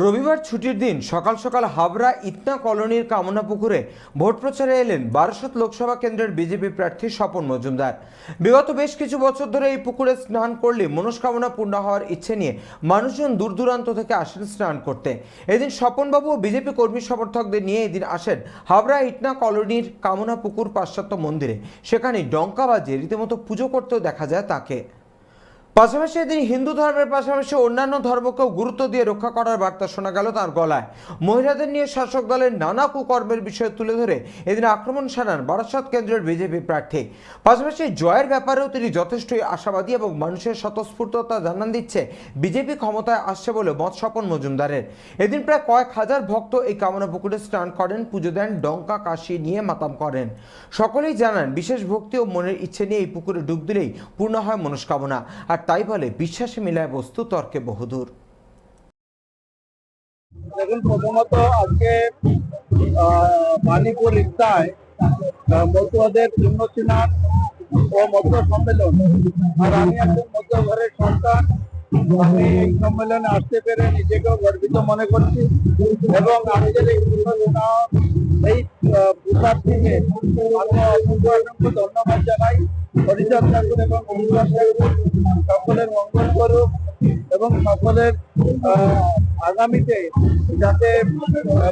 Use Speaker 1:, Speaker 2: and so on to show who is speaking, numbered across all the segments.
Speaker 1: রবিবার ছুটির দিন সকাল সকাল হাবড়া ইতনা কলোনির কামনা পুকুরে ভোট প্রচারে এলেন বারাসত লোকসভা কেন্দ্রের বিজেপি প্রার্থী স্বপন মজুমদার। বিগত বেশ কিছু বছর ধরে এই পুকুরে স্নান করলে মনস্কামনা পূর্ণ হওয়ার ইচ্ছে নিয়ে মানুষজন দূর দূরান্ত থেকে আসেন স্নান করতে। এদিন স্বপনবাবু ও বিজেপি কর্মী সমর্থকদের নিয়ে এদিন আসেন হাবড়া ইটনা কলোনির কামনা পুকুর পাশ্চাত্য মন্দিরে। সেখানে ডঙ্কা বাজিয়ে রীতিমতো পুজো করতেও দেখা যায় তাকে। পাশাপাশি এদিন হিন্দু ধর্মের পাশাপাশি অন্যান্য ধর্মকেও গুরুত্ব দিয়ে রক্ষা করার বার্তা শোনা গেল তার গলায়। মহিলাদের নিয়ে শাসক দলের নানা কুকর্মের বিষয় তুলে ধরে এদিন আক্রমণ সানান বারাসাত কেন্দ্রের বিজেপি প্রার্থী। পাশাপাশি জয়ের ব্যাপারেও তিনি যথেষ্টই আশাবাদী এবং মানুষের স্বতঃস্ফূর্ততা জানান দিচ্ছে বিজেপি ক্ষমতায় আসছে বলে মত স্বপন মজুমদারের। এদিন প্রায় কয়েক হাজার ভক্ত এই কামনা পুকুরে স্নান করেন, পুজো দেন, ডঙ্কা, কাশি নিয়ে মাতাম করেন। সকলেই জানান, বিশেষ ভক্তি ও মনের ইচ্ছে নিয়ে এই পুকুরে ডুব দিলেই পূর্ণ হয় মনস্কামনা। আর তাই বলে বিশ্বাসে মিলায় বস্তু তর্কে বহুদূর।
Speaker 2: দেখুন, প্রথমত আজকে মানিপুর ইস্তায় মতুয়াদের পুণ্যচিনার ও মধ্য সম্মেলন। আর আমি একজন মধ্য ঘরের সন্তান। আমি এই সম্মেলনে আসতে পেরে নিজেকেও গর্বিত মনে করছি এবং এই পুণ্যচিনা এই আহ, পূজার্থীকে আমি অসংখ্য অসংখ্য ধন্যবাদ জানাই। হরিচাঁদ ঠাকুর এবং মঙ্গল ঠাকুর সকলের মঙ্গল করুক এবং সকলের আগামীতে যাতে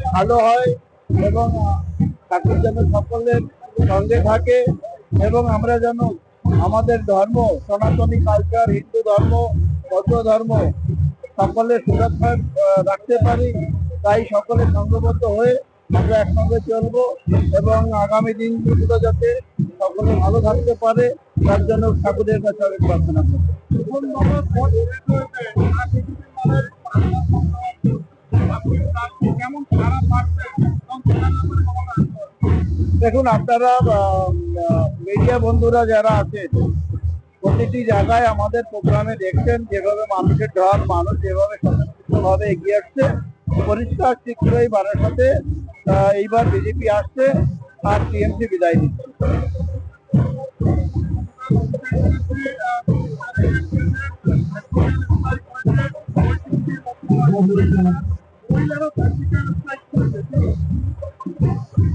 Speaker 2: ভালো হয় এবং ঠাকুর যেন সকলের সঙ্গে থাকে এবং আমরা যেন আমাদের ধর্ম সনাতনী কালচার হিন্দু ধর্ম বৌদ্ধ ধর্ম সকলের সুরক্ষা রাখতে পারি, তাই সকলে সংঘবদ্ধ হয়ে আমরা একসঙ্গে চলবো এবং আগামী দিনগুলো যাতে সকলে ভালো থাকতে পারে, তার জন্য ঠাকুরের কাছে আমি প্রার্থনা দেখুন, আপনারা মিডিয়া বন্ধুরা যারা আছেন প্রতিটি জায়গায় আমাদের প্রোগ্রামে দেখছেন যেভাবে মানুষের ঢল মানুষ যেভাবে ভাবে এগিয়ে আসছে। পরিষ্কার শীঘ্রই বারাসাতে আহ, এইবার বিজেপি আসছে আর টিএমসি বিদায় নিচ্ছে।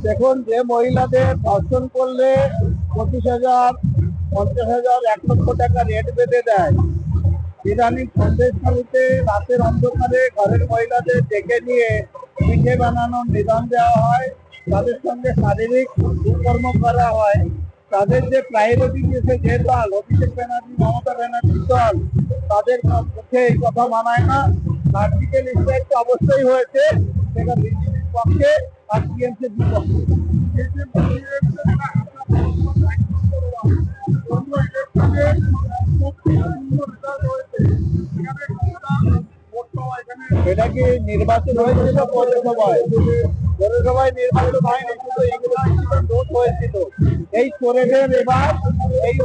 Speaker 2: দেখুন যে মহিলাদের ধর্ষণ করলে পঁচিশ হাজার পঞ্চাশ হাজার এক লক্ষ টাকা রেট বেঁধে দেয়। ইদানিং সন্দেশখালীতে রাতের অন্ধকারে ঘরের মহিলাদের ডেকে নিয়ে পিঠে বানানোর নিদান দেওয়া হয়। তাদের সঙ্গে শারীরিক দুষ্কর্ম করা হয়। তাদের যে প্রায়োরিটি দিয়েছে যে দল অভিষেক ব্যানার্জি, মমতা ব্যানার্জি দল, তাদের মুখে এই কথা মানায় না। সার্জিক্যাল স্ট্রাইক অবশ্যই হয়েছে। সেটা বিজেপির পক্ষে আর টিএমসির বিপক্ষে। এটা কি নির্বাচন হয়েছিল পৌরসভায়? পৌরসভায় নির্বাচন হয়নি কিন্তু এগুলো হয়েছিল। এই চোরেদের এবার এই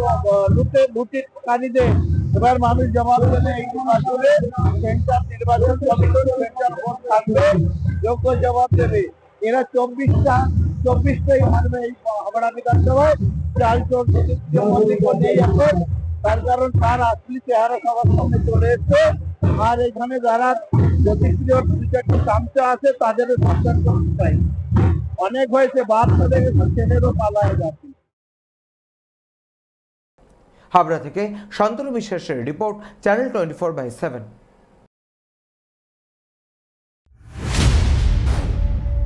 Speaker 2: লুটে লুটিকারীদের এবার মানুষ জবাব দেবে এই নির্বাচনে। সেন্টার নির্বাচন কমিশন সেন্টার ভোট থাকবে, যোগ্য জবাব দেবে। এরা চব্বিশটা হাবড়া তার কারণ তার চেহারা সবার এখানে যারা চামচা আছে তাদেরও অনেক হয়েছে, বাদ পালায় যাচ্ছে।
Speaker 1: হাবড়া থেকে শান্তনু বিশ্বাসের report, Channel twenty four by seven.